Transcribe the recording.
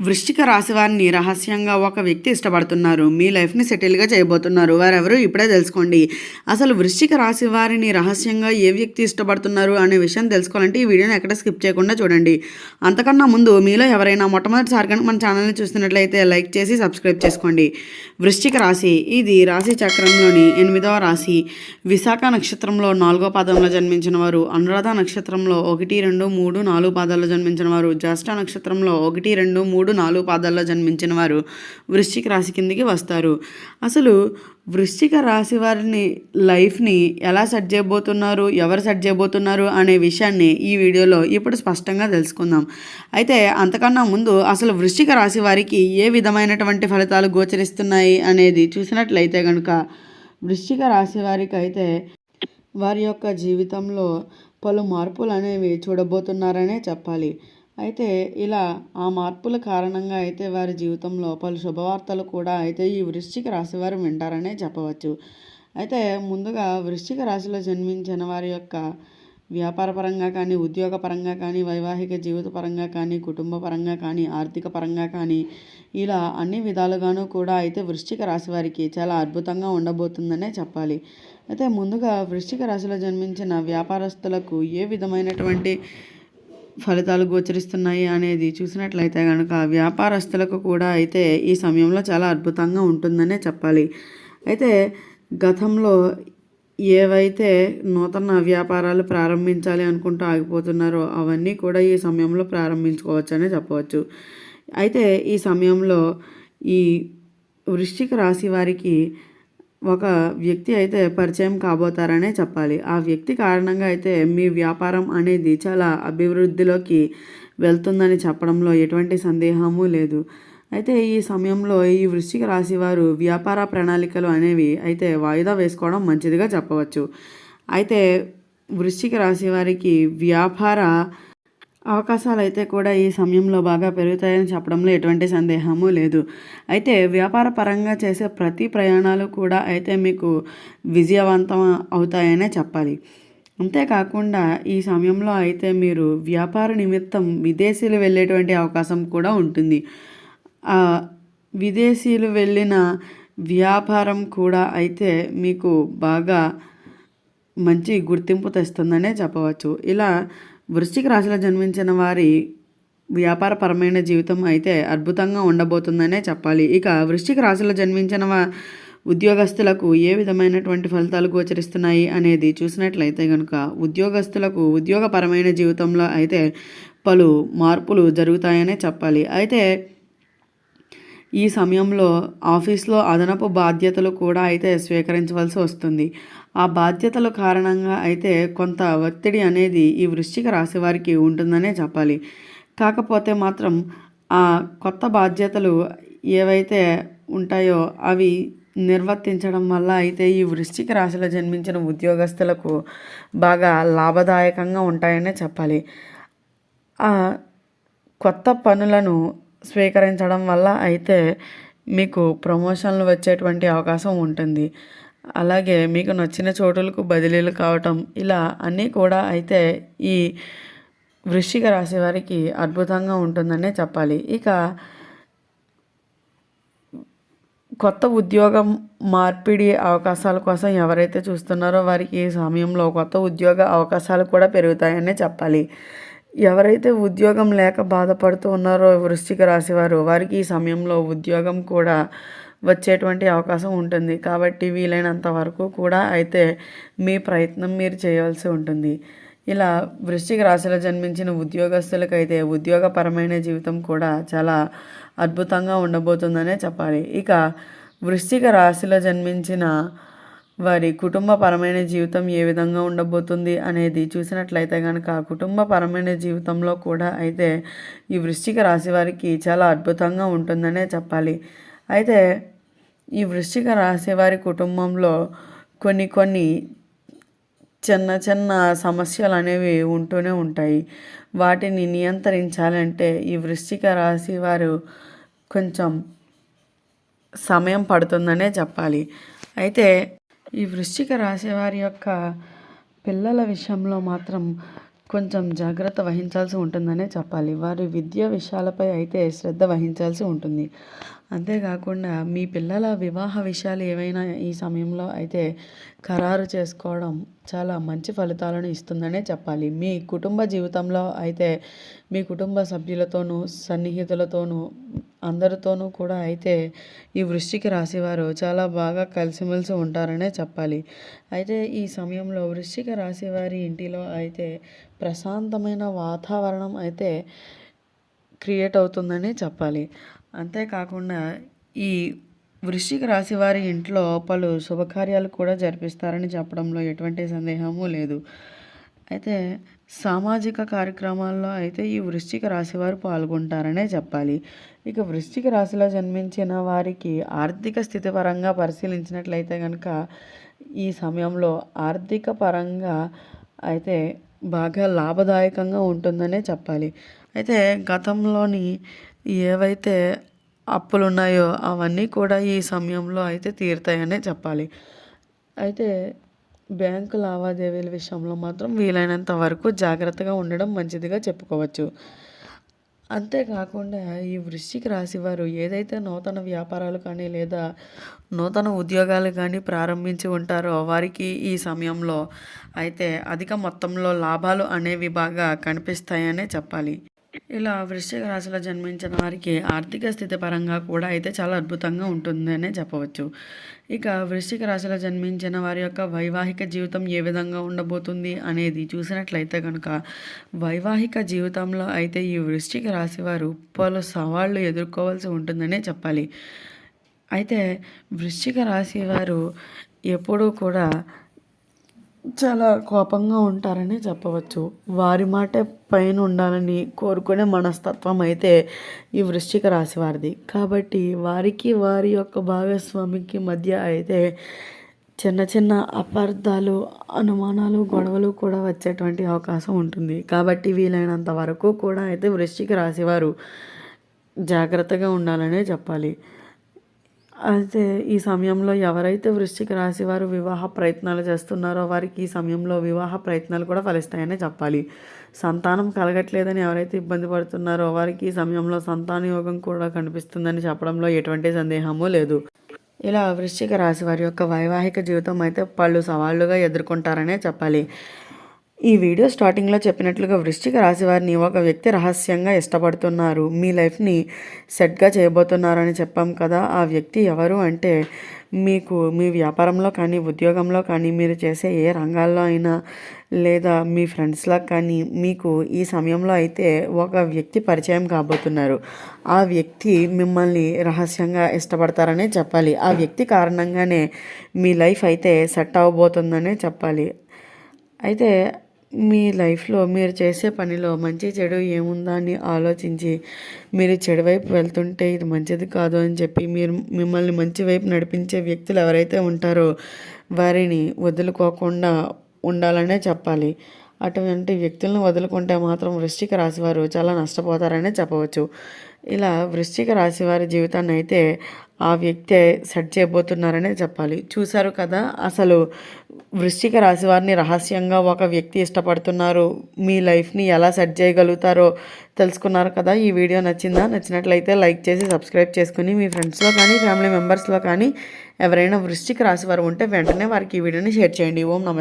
వృశ్చిక రాశి వారిని రహస్యంగా ఒక వ్యక్తి ఇష్టపడుతున్నారు. మీ లైఫ్ని సెటిల్గా చేయబోతున్నారు. వారెవరు ఇప్పుడే తెలుసుకోండి. అసలు వృశ్చిక రాశి వారిని రహస్యంగా ఏ వ్యక్తి ఇష్టపడుతున్నారు అనే విషయం తెలుసుకోవాలంటే ఈ వీడియోని ఎక్కడ స్కిప్ చేయకుండా చూడండి. అంతకన్నా ముందు మీలో ఎవరైనా మొట్టమొదటిసారి కనుక మన ఛానల్ని చూస్తున్నట్లయితే లైక్ చేసి సబ్స్క్రైబ్ చేసుకోండి. వృశ్చిక రాశి ఇది రాశి చక్రంలోని ఎనిమిదవ రాశి. విశాఖ నక్షత్రంలో నాలుగో పాదంలో జన్మించిన వారు అనురాధ నక్షత్రంలో ఒకటి రెండు మూడు నాలుగు పాదాల్లో జన్మించిన వారు జ్యేష్ఠ నక్షత్రంలో ఒకటి రెండు మూడు నాలుగు పాదాల్లో జన్మించిన వారు వృశ్చిక రాశి కిందికి వస్తారు. అసలు వృశ్చిక రాశి వారిని లైఫ్ని ఎలా సెట్ చేయబోతున్నారు ఎవరు సెట్ చేయబోతున్నారు అనే విషయాన్ని ఈ వీడియోలో ఇప్పుడు స్పష్టంగా తెలుసుకుందాం. అయితే అంతకన్నా ముందు అసలు వృశ్చిక రాశి వారికి ఏ విధమైనటువంటి ఫలితాలు గోచరిస్తున్నాయి అనేది చూసినట్లయితే కనుక వృశ్చిక రాశి వారికి అయితే వారి యొక్క జీవితంలో పలు మార్పులు అనేవి చూడబోతున్నారనే చెప్పాలి. అయితే ఇలా ఆ మార్పుల కారణంగా అయితే వారి జీవితంలో పలు శుభవార్తలు కూడా అయితే ఈ వృశ్చిక రాశి వారు వింటారనే చెప్పవచ్చు. అయితే ముందుగా వృశ్చిక రాశిలో జన్మించిన వారి యొక్క వ్యాపారపరంగా కానీ ఉద్యోగ పరంగా కానీ వైవాహిక జీవిత పరంగా కానీ కుటుంబ పరంగా కానీ ఆర్థిక పరంగా కానీ ఇలా అన్ని విధాలుగాను కూడా అయితే వృశ్చిక రాశి వారికి చాలా అద్భుతంగా ఉండబోతుందనే చెప్పాలి. అయితే ముందుగా వృశ్చిక రాశిలో జన్మించిన వ్యాపారస్తులకు ఏ విధమైనటువంటి ఫలితాలు గోచరిస్తున్నాయి అనేది చూసినట్లయితే కనుక వ్యాపారస్తులకు కూడా అయితే ఈ సమయంలో చాలా అద్భుతంగా ఉంటుందనే చెప్పాలి. అయితే గతంలో ఏవైతే నూతన వ్యాపారాలు ప్రారంభించాలి అనుకుంటూ ఆగిపోతున్నారో అవన్నీ కూడా ఈ సమయంలో ప్రారంభించుకోవచ్చనే చెప్పవచ్చు. అయితే ఈ సమయంలో ఈ వృశ్చిక రాశి వారికి ఒక వ్యక్తి అయితే పరిచయం కాబోతారనే చెప్పాలి. ఆ వ్యక్తి కారణంగా అయితే మీ వ్యాపారం అనేది చాలా అభివృద్ధిలోకి వెళ్తుందని చెప్పడంలో ఎటువంటి సందేహము లేదు. అయితే ఈ సమయంలో ఈ వృశ్చిక రాశి వారు వ్యాపార ప్రణాళికలు అనేవి అయితే వాయిదా వేసుకోవడం మంచిదిగా చెప్పవచ్చు. అయితే వృశ్చిక రాశి వారికి వ్యాపార అవకాశాలు అయితే కూడా ఈ సమయంలో బాగా పెరుగుతాయని చెప్పడంలో ఎటువంటి సందేహము లేదు. అయితే వ్యాపార పరంగా చేసే ప్రతి ప్రయాణాలు కూడా అయితే మీకు విజయవంతం అవుతాయనే చెప్పాలి. అంతేకాకుండా ఈ సమయంలో అయితే మీరు వ్యాపార నిమిత్తం విదేశీలు వెళ్ళేటువంటి అవకాశం కూడా ఉంటుంది. విదేశీలు విదేశీయులు వెళ్ళిన వ్యాపారం కూడా అయితే మీకు బాగా మంచి గుర్తింపు తెస్తుందనే చెప్పవచ్చు. ఇలా వృశ్చిక రాశిలో జన్మించిన వారి వ్యాపారపరమైన జీవితం అయితే అద్భుతంగా ఉండబోతుందనే చెప్పాలి. ఇక వృశ్చిక రాశిలో జన్మించిన ఉద్యోగస్తులకు ఏ విధమైనటువంటి ఫలితాలు గోచరిస్తున్నాయి అనేది చూసినట్లయితే కనుక ఉద్యోగస్తులకు ఉద్యోగపరమైన జీవితంలో అయితే పలు మార్పులు జరుగుతాయనే చెప్పాలి. అయితే ఈ సమయంలో ఆఫీస్లో అదనపు బాధ్యతలు కూడా అయితే స్వీకరించవలసి వస్తుంది. ఆ బాధ్యతల కారణంగా అయితే కొంత ఒత్తిడి అనేది ఈ వృశ్చిక రాశి వారికి ఉంటుందనే చెప్పాలి. కాకపోతే మాత్రం ఆ కొత్త బాధ్యతలు ఏవైతే ఉంటాయో అవి నిర్వర్తించడం వల్ల అయితే ఈ వృశ్చిక రాశిలో జన్మించిన ఉద్యోగస్తులకు బాగా లాభదాయకంగా ఉంటాయనే చెప్పాలి. ఆ కొత్త పనులను స్వీకరించడం వల్ల అయితే మీకు ప్రమోషన్లు వచ్చేటువంటి అవకాశం ఉంటుంది. అలాగే మీకు నచ్చిన చోటులకు బదిలీలు కావటం ఇలా అన్నీ కూడా అయితే ఈ వృశ్చిక రాశి వారికి అద్భుతంగా ఉంటుందనే చెప్పాలి. ఇక కొత్త ఉద్యోగం మార్పిడి అవకాశాల కోసం ఎవరైతే చూస్తున్నారో వారికి ఈ సమయంలో కొత్త ఉద్యోగ అవకాశాలు కూడా పెరుగుతాయనే చెప్పాలి. ఎవరైతే ఉద్యోగం లేక బాధపడుతూ ఉన్నారో వృశ్చిక రాశి వారు వారికి ఈ సమయంలో ఉద్యోగం కూడా వచ్చేటువంటి అవకాశం ఉంటుంది. కాబట్టి వీలైనంత వరకు కూడా అయితే మీ ప్రయత్నం మీరు చేయవలసి ఉంటుంది. ఇలా వృశ్చిక రాశిలో జన్మించిన ఉద్యోగస్తులకైతే ఉద్యోగపరమైన జీవితం కూడా చాలా అద్భుతంగా ఉండబోతుందనే చెప్పాలి. ఇక వృశ్చిక రాశిలో జన్మించిన వారి కుటుంబపరమైన జీవితం ఏ విధంగా ఉండబోతుంది అనేది చూసినట్లయితే కనుక కుటుంబపరమైన జీవితంలో కూడా అయితే ఈ వృశ్చిక రాశి వారికి చాలా అద్భుతంగా ఉంటుందనే చెప్పాలి. అయితే ఈ వృశ్చిక రాశి వారి కుటుంబంలో కొన్ని కొన్ని చిన్న చిన్న సమస్యలు అనేవి ఉంటూనే ఉంటాయి. వాటిని నియంత్రించాలంటే ఈ వృశ్చిక రాశి వారు కొంచెం సమయం పడుతుందనే చెప్పాలి. అయితే ఈ వృశ్చిక రాశి వారి యొక్క పిల్లల విషయంలో మాత్రం కొంచెం జాగ్రత్త వహించాల్సి ఉంటుందనే చెప్పాలి. వారి విద్య విషయాలపై అయితే శ్రద్ధ వహించాల్సి ఉంటుంది. అంతేకాకుండా మీ పిల్లల వివాహ విషయాలు ఏవైనా ఈ సమయంలో అయితే ఖరారు చేసుకోవడం చాలా మంచి ఫలితాలను ఇస్తుందనే చెప్పాలి. మీ కుటుంబ జీవితంలో అయితే మీ కుటుంబ సభ్యులతోనూ సన్నిహితులతోనూ అందరితోనూ కూడా అయితే ఈ వృష్టికి రాశివారు చాలా బాగా కలిసిమెలిసి ఉంటారనే చెప్పాలి. అయితే ఈ సమయంలో వృష్టిక రాశివారి ఇంటిలో అయితే ప్రశాంతమైన వాతావరణం అయితే క్రియేట్ అవుతుందని చెప్పాలి. అంతేకాకుండా ఈ వృశ్చిక రాశి వారి ఇంట్లో పలు శుభకార్యాలు కూడా జరిపిస్తారని చెప్పడంలో ఎటువంటి సందేహము లేదు. అయితే సామాజిక కార్యక్రమాల్లో అయితే ఈ వృశ్చిక రాశి వారు పాల్గొంటారనే చెప్పాలి. ఇక వృశ్చిక రాశిలో జన్మించిన వారికి ఆర్థిక స్థితి పరంగా పరిశీలించినట్లయితే కనుక ఈ సమయంలో ఆర్థిక పరంగా అయితే బాగా లాభదాయకంగా ఉంటుందనే చెప్పాలి. అయితే గతంలోని ఏవైతే అప్పులు ఉన్నాయో అవన్నీ కూడా ఈ సమయంలో అయితే తీరుతాయనే చెప్పాలి. అయితే బ్యాంకు లావాదేవీల విషయంలో మాత్రం వీలైనంత వరకు జాగ్రత్తగా ఉండడం మంచిదిగా చెప్పుకోవచ్చు. అంతేకాకుండా ఈ వృశ్చిక రాశి వారు ఏదైతే నూతన వ్యాపారాలు కానీ లేదా నూతన ఉద్యోగాలు కానీ ప్రారంభించి ఉంటారో వారికి ఈ సమయంలో అయితే అధిక మొత్తంలో లాభాలు అనేవి బాగా కనిపిస్తాయనే చెప్పాలి. ఇలా వృశ్చిక రాశిలో జన్మించిన వారికి ఆర్థిక స్థితి పరంగా కూడా అయితే చాలా అద్భుతంగా ఉంటుందనే చెప్పవచ్చు. ఇక వృశ్చిక రాశిలో జన్మించిన వారి యొక్క వైవాహిక జీవితం ఏ విధంగా ఉండబోతుంది అనేది చూసినట్లయితే కనుక వైవాహిక జీవితంలో అయితే ఈ వృశ్చిక రాశి వారు పలు సవాళ్ళు ఎదుర్కోవాల్సి ఉంటుందనే చెప్పాలి. అయితే వృశ్చిక రాశి వారు ఎప్పుడూ కూడా చాలా కోపంగా ఉంటారని చెప్పవచ్చు. వారి మాట పైన ఉండాలని కోరుకునే మనస్తత్వం అయితే ఈ వృశ్చిక రాశి వారిది. కాబట్టి వారికి వారి యొక్క భాగస్వామికి మధ్య అయితే చిన్న చిన్న అపార్థాలు అనుమానాలు గొడవలు కూడా వచ్చేటువంటి అవకాశం ఉంటుంది. కాబట్టి వీలైనంత వరకు కూడా అయితే వృశ్చిక రాశివారు జాగ్రత్తగా ఉండాలనే చెప్పాలి. అయితే ఈ సమయంలో ఎవరైతే వృశ్చిక రాశి వారు వివాహ ప్రయత్నాలు చేస్తున్నారో వారికి ఈ సమయంలో వివాహ ప్రయత్నాలు కూడా ఫలిస్తాయనే చెప్పాలి. సంతానం కలగట్లేదని ఎవరైతే ఇబ్బంది పడుతున్నారో వారికి ఈ సమయంలో సంతాన యోగం కూడా కనిపిస్తుందని చెప్పడంలో ఎటువంటి సందేహము లేదు. ఇలా వృశ్చిక రాశి వారి యొక్క వైవాహిక జీవితం అయితే పలు సవాళ్ళుగా ఎదుర్కొంటారనే చెప్పాలి. ఈ వీడియో స్టార్టింగ్లో చెప్పినట్లుగా వృశ్చిక రాశి వారిని ఒక వ్యక్తి రహస్యంగా ఇష్టపడుతున్నారు. మీ లైఫ్ని సెట్గా చేయబోతున్నారని చెప్పాం కదా. ఆ వ్యక్తి ఎవరు అంటే మీకు మీ వ్యాపారంలో కానీ ఉద్యోగంలో కానీ మీరు చేసే ఏ రంగాల్లో అయినా లేదా మీ ఫ్రెండ్స్లో కానీ మీకు ఈ సమయంలో అయితే ఒక వ్యక్తి పరిచయం కాబోతున్నారు. ఆ వ్యక్తి మిమ్మల్ని రహస్యంగా ఇష్టపడతారనే చెప్పాలి. ఆ వ్యక్తి కారణంగానే మీ లైఫ్ అయితే సెట్ అవ్వబోతుందనే చెప్పాలి. అయితే మీ లైఫ్లో మీరు చేసే పనిలో మంచి చెడు ఏముందా అని ఆలోచించి మీరు చెడు వైపు వెళ్తుంటే ఇది మంచిది కాదు అని చెప్పి మీరు మిమ్మల్ని మంచి వైపు నడిపించే వ్యక్తులు ఎవరైతే ఉంటారో వారిని వదులుకోకుండా ఉండాలనే చెప్పాలి. అటువంటి వ్యక్తులను వదులుకుంటే మాత్రం వృశ్చిక రాశివారు చాలా నష్టపోతారనే చెప్పవచ్చు. ఇలా వృశ్చిక రాశివారి జీవితాన్ని అయితే ఆ వ్యక్తే సెట్ చేయబోతున్నారనే చెప్పాలి. చూశారు కదా అసలు వృశ్చిక రాశి వారిని రహస్యంగా ఒక వ్యక్తి ఇష్టపడుతున్నారు. మీ లైఫ్ని ఎలా సెట్ చేయగలుగుతారో తెలుసుకున్నారు కదా. ఈ వీడియో నచ్చిందా? నచ్చినట్లయితే లైక్ చేసి సబ్స్క్రైబ్ చేసుకుని మీ ఫ్రెండ్స్లో కానీ ఫ్యామిలీ మెంబర్స్లో కానీ ఎవరైనా వృశ్చిక రాశి వారు ఉంటే వెంటనే వారికి ఈ వీడియోని షేర్ చేయండి. ఓం నమస్తే